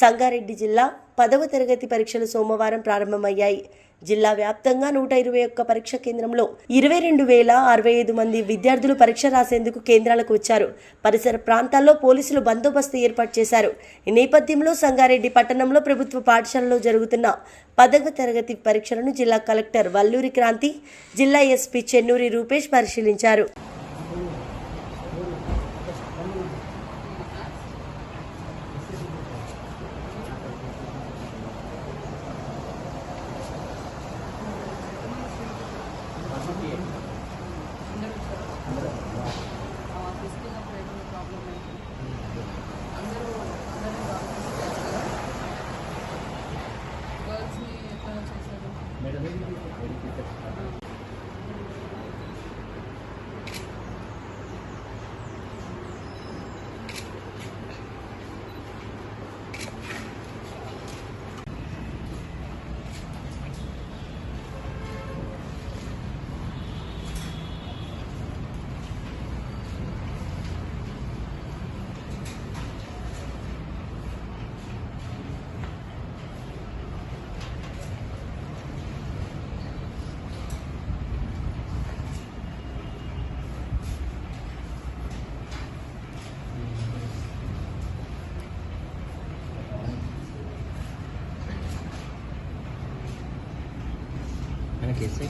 సంగారెడ్డి జిల్లా పదవ తరగతి పరీక్షలు సోమవారం ప్రారంభమయ్యాయి. జిల్లా వ్యాప్తంగా నూట ఇరవై ఒక్క పరీక్ష కేంద్రంలో ఇరవై రెండు వేల అరవై ఐదు మంది విద్యార్థులు పరీక్ష రాసేందుకు కేంద్రాలకు వచ్చారు. పరిసర ప్రాంతాల్లో పోలీసులు బందోబస్తు ఏర్పాటు చేశారు. ఈ నేపథ్యంలో సంగారెడ్డి పట్టణంలో ప్రభుత్వ పాఠశాలలో జరుగుతున్న పదవ తరగతి పరీక్షలను జిల్లా కలెక్టర్ వల్లూరి క్రాంతి జిల్లా ఎస్పీ చెన్నూరి రూపేష్ పరిశీలించారు. ご一緒ください。कैसे